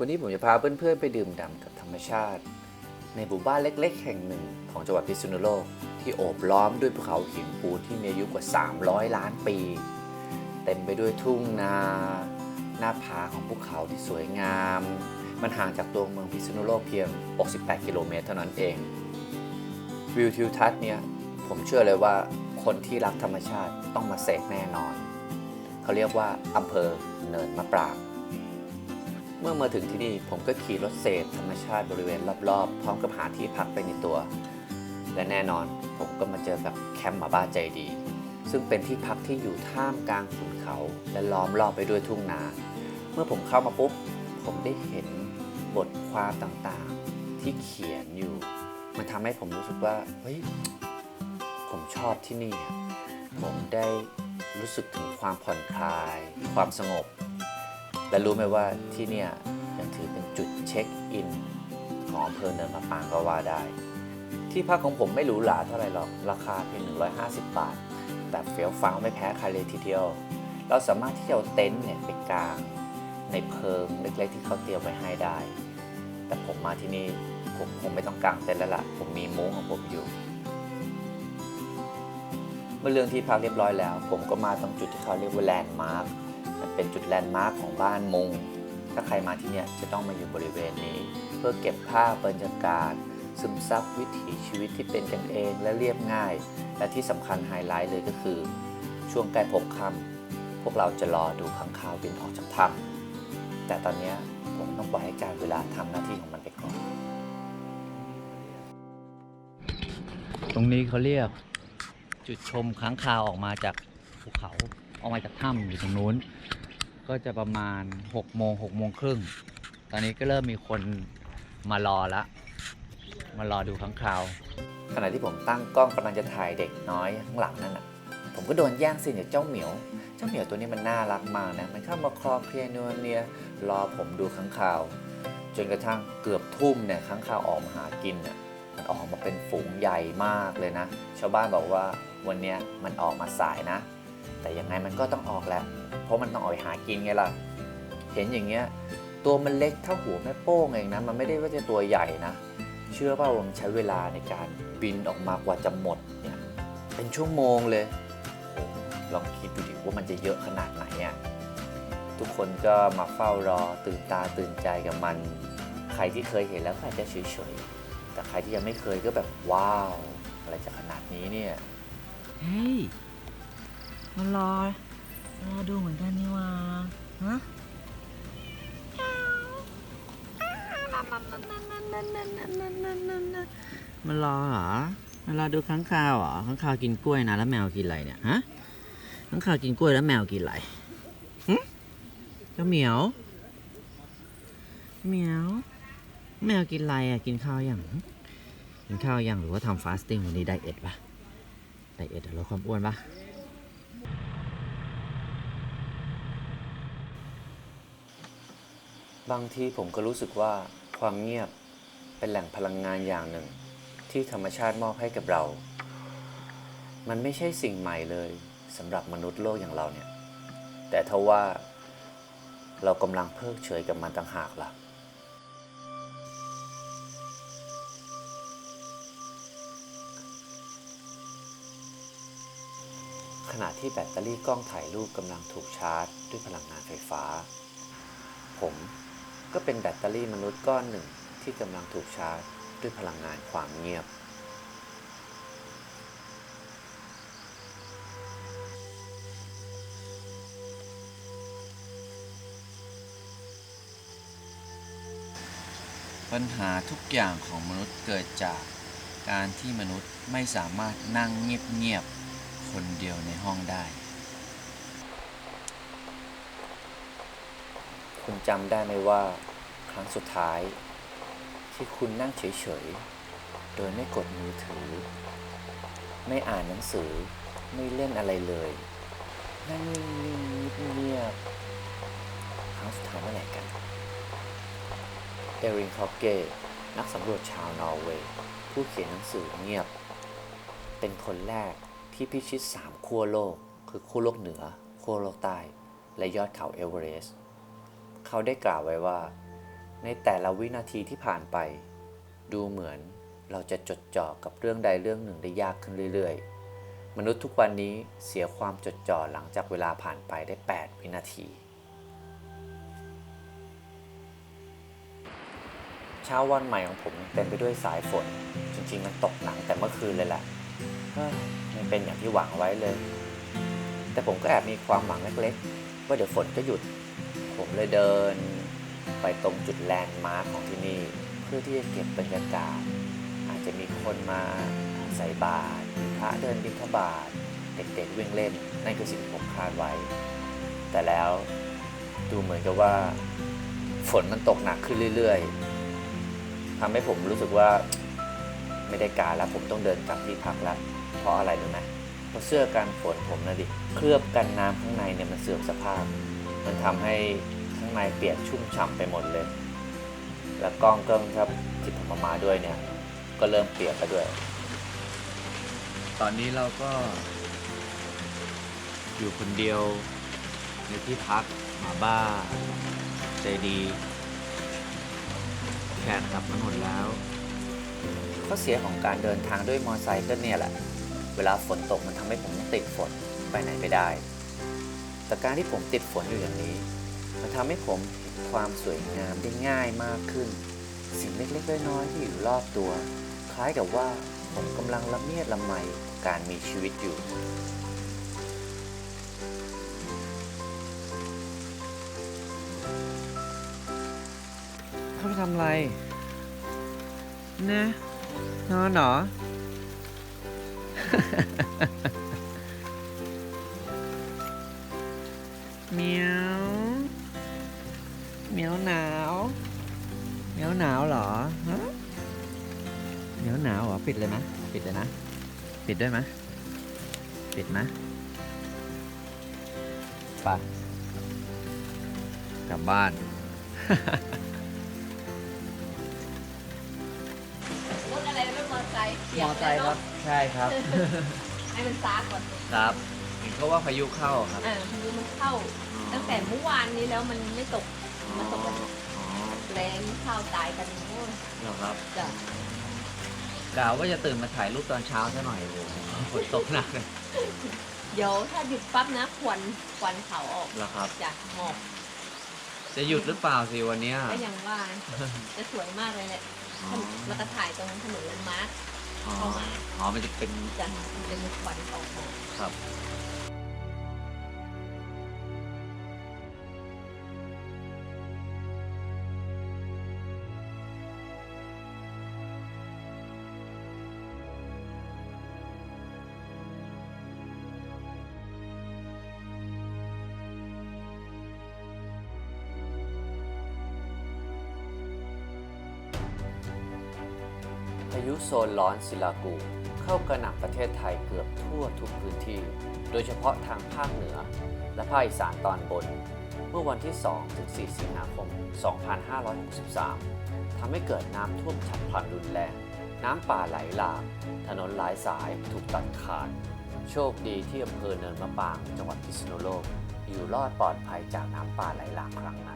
วันนี้ผมจะพาเพื่อนๆ ไปดื่มด่ำกับธรรมชาติ ในหมู่บ้านเล็ก ๆ แห่งหนึ่งของจังหวัดพิษณุโลก ที่โอบล้อมด้วยภูเขาหินปูนที่มีอายุกว่า 300 ล้านปี เต็มไปด้วยทุ่งนา หน้าผาของภูเขาที่สวยงาม มันห่างจากตัวเมืองพิษณุโลกเพียง 68 กิโลเมตรเท่านั้นเอง วิวทิวทัศน์เนี่ยผมเชื่อเลยว่าคนที่รักธรรมชาติต้องมาเสกแน่นอน เขาเรียกว่าอำเภอเนินมะปราง เมื่อมาถึงที่นี่ผมก็ขี่รถเสพธรรมชาติบริเวณรอบๆ พร้อมกับหาที่พักไปในตัว และแน่นอนผมก็มาเจอกับแคมป์หมาบ้าใจดี ซึ่งเป็นที่พักที่อยู่ท่ามกลางขุนเขา และล้อมรอบไปด้วยทุ่งนา เมื่อผมเข้ามาปุ๊บ ผมได้เห็นบทความต่างๆที่เขียนอยู่ มันทำให้ผมรู้สึกว่า เฮ้ย ผมชอบที่นี่ ผมได้รู้สึกถึงความผ่อนคลาย ความสงบ และรู้ไหมว่าที่เนี่ยยังถือเป็นจุดเช็คอินของอำเภอเนินมะปางก็ว่าได้ ที่พักของผมไม่หรูหราเท่าไหร่หรอก ราคาเพียง 150 บาท แต่เฟี้ยวฟ้าวไม่แพ้ใครเลยทีเดียว เราสามารถที่จะเอาเต็นท์เนี่ยไปกางในเพิงเล็กๆที่เขาเตรียมไว้ให้ได้ แต่ผมมาที่นี่ผมคงไม่ต้องกางเต็นท์แล้วล่ะ ผมมีมุ้งของผมอยู่ เมื่อเรื่องที่พักเรียบร้อยแล้ว ผมก็มาตรงจุดที่เขาเรียกว่าแลนด์มาร์ค มันเป็นจุดแลนด์มาร์คของบ้านมุงถ้าใครมาที่เนี่ยจะต้องมาอยู่บริเวณนี้ เพื่อเก็บภาพบรรยากาศ ซึมซับวิถีชีวิตที่เป็นกันเองและเรียบง่าย และที่สำคัญไฮไลท์เลยก็คือ ช่วงใกล้พบค่ำพวกเราจะรอดูข้างคาวบินออกจากถ้ำแต่ตอนนี้ผมต้องปล่อยให้การเวลาทำหน้าที่ของมันไปก่อน ตรงนี้เขาเรียกจุดชมค้างคาวออกมาจากภูเขา ออกมาจากถ้ำอยู่ตรงนู้น ก็จะประมาณ6โมง6โมงครึ่ง ตอนนี้ก็เริ่มมีคนมารอละ มารอดูค้างคาว ขณะที่ผมตั้งกล้องกำลังจะถ่ายเด็กน้อยข้างหลังนั่นน่ะ ผมก็โดนแย่งซีนจากเจ้าเหมียว เจ้าเหมียวตัวนี้มันน่ารักมากนะ มันเข้ามาคลอเคลียร์นัวเนียรอผมดูค้างคาว จนกระทั่งเกือบทุ่มเนี่ยค้างคาวออกมาหากินน่ะมันออกมาเป็นฝูงใหญ่มากเลยนะ ชาวบ้านบอกว่าวันนี้มันออกมาสายนะ แต่ยังไงมันก็ต้องออกแหละ เพราะมันต้องออกไปหากินไงล่ะ เห็นอย่างเงี้ย ตัวมันเล็กเท่าหัวแม่โป้งเองนะ มันไม่ได้ว่าจะตัวใหญ่นะ เชื่อว่ามันใช้เวลาในการบินออกมากว่าจะหมดเนี่ย เป็นชั่วโมงเลย ลองคิดดูดิว่ามันจะเยอะขนาดไหนอะ ทุกคนก็มาเฝ้ารอตื่นตาตื่นใจกับมัน ใครที่เคยเห็นแล้วก็อาจจะเฉยๆ แต่ใครที่ยังไม่เคยก็แบบว้าว อะไรจะขนาดนี้เนี่ย เฮ้ มันรอรอดูเหมือนกันนี่ว่าฮะมันรอเหรอ มันรอดูค้างคาวเหรอค้างคาวกินกล้วยนะแล้วแมวกินอะไรเนี่ยฮะค้างคาวกินกล้วยแล้วแมวกินอะไรหึเจ้าเหมียวเหมียว แมวกินอะไรอะกินข้าวยังกินข้าวยังหรือว่าทำฟาสติ้งวันนี้ไดเอทปะไดเอทลดความอ้วนปะ บางทีผมก็รู้สึกว่าความเงียบเป็นแหล่งพลังงานอย่างหนึ่ง ที่ธรรมชาติมอบให้กับเรา มันไม่ใช่สิ่งใหม่เลยสำหรับมนุษย์โลกอย่างเราเนี่ย แต่ทว่าเรากำลังเพิกเฉยกับมันต่างหากล่ะขณะที่แบตเตอรี่กล้องถ่ายรูปกำลังถูกชาร์จ ด้วยพลังงานไฟฟ้า ผม ก็เป็นแบตเตอรี่มนุษย์ก้อนหนึ่งที่กำลังถูกชาร์จด้วยพลังงานความเงียบ ปัญหาทุกอย่างของมนุษย์เกิดจากการที่มนุษย์ไม่สามารถนั่งเงียบๆคนเดียวในห้องได้ คุณจำได้ไหมว่า ครั้งสุดท้าย ที่คุณนั่งเฉยๆ โดยไม่กดมือถือ ไม่อ่านหนังสือไม่เล่นอะไรเลย นั่งนิ่งๆเงียบๆครั้งสุดท้ายเมื่อไหร่กัน เอรินคอเกนักสำรวจชาวนอร์เวย์ผู้เขียนหนังสือเงียบ เป็นคนแรกที่พิชิตสามขั้วโลก คือขั้วโลกเหนือขั้วโลกใต้ และยอดเขาเอเวอเรสต์ เขาได้กล่าวไว้ว่า ในแต่ละวินาทีที่ผ่านไป ดูเหมือนเราจะจดจ่อกับเรื่องใดเรื่องหนึ่งได้ยากขึ้นเรื่อยๆ มนุษย์ทุกวันนี้เสียความจดจ่อหลังจากเวลาผ่านไปได้ 8 วินาที เช้าวันใหม่ของผมเต็มไปด้วยสายฝน จริงๆ มันตกหนักแต่เมื่อคืนเลยแหละไม่เป็นอย่างที่หวังไว้เลย แต่ผมก็แอบมีความหวังเล็กๆ ว่าเดี๋ยวฝนจะหยุด ผมเลยเดินไปตรงจุดแลนด์มาร์คของที่นี่ เพื่อที่จะเก็บบรรยากาศ อาจจะมีคนมาใส่บาตรพระเดินบิณฑบาตเด็กๆวิ่งเล่นนั่นคือสิ่งที่ผมคาดไว้ แต่แล้วดูเหมือนกับว่า ฝนมันตกหนักขึ้นเรื่อยๆทำให้ผมรู้สึกว่าไม่ได้การแล้วผมต้องเดินกลับที่พักแล้ว เพราะอะไรรู้ไหมเพราะเสื้อกันฝนผมนะดิเคลือบกันน้ำข้างในเนี่ยมันเสื่อมสภาพ มันทำให้ข้างในเปียกชุ่มฉ่ำไปหมดเลย แล้วกล้องเครื่องครับที่ผมเอามาด้วยเนี่ย ก็เริ่มเปียกไปด้วย ตอนนี้เราก็อยู่คนเดียวในที่พักหมาบ้า ใจดีแขกกลับมาหมดแล้วข้อเสียของการเดินทางด้วยมอเตอร์ไซค์ก็เนี่ยแหละ เวลาฝนตกมันทำให้ผมติดฝนไปไหนไม่ได้ แต่การที่ผมติดฝนอยู่อย่างนี้ มันทำให้ผมเห็นความสวยงามได้ง่ายมากขึ้น สิ่งเล็กๆน้อยๆที่อยู่รอบตัว คล้ายกับว่าผมกำลังละเมียดละไมการมีชีวิตอยู่เขาไปทำอะไรนะนอนเหรอ ปิดด้วยไหมปิดไหมไปกลับบ้าน รถอะไรรถมอเตอร์ไซค์เปียมอกไซค์ครับใช่ครับ ให้มันซาก่อนครับเห็นเขาว่าพายุเข้าครับอ่าพายุมันเข้า ตั้งแต่เมื่อวานนี้แล้วมันไม่ตก มันตกอ๋อแรงเข้าตายกันโอ้ยเหรอครับจ้ะ กล่าวว่าจะตื่นมาถ่ายรูปตอนเช้าซะหน่อยโอ้โหฝนตกหนักเลยเดี๋ยวถ้าหยุดปั๊บนะควันควันเขาออกเหรอครับ จากหมอกจะหยุดหรือเปล่าสิวันเนี้ยก็ยังว่าจะสวยมากเลยแหละอ๋อแล้วก็ถ่ายตรงถนนแลนด์มาร์คอ๋อเข้ามาอ๋อมันจะเป็นจะเป็นควันออกมาครับ ยุโซนร้อนศิลากู เข้ากระหน่ำประเทศไทยเกือบทั่วทุกพื้นที่ โดยเฉพาะทางภาคเหนือ และภาคอีสานตอนบน เมื่อวันที่ 2 ถึง 4 สิงหาคม 2563 ทำให้เกิดน้ำท่วมฉับพลันรุนแรง น้ำป่าไหลหลาก ถนนหลายสายถูกตัดขาด โชคดีที่อำเภอเนินมะปราง จังหวัดพิษณุโลก อยู่รอดปลอดภัยจากน้ำป่าไหลหลากครั้งนั้น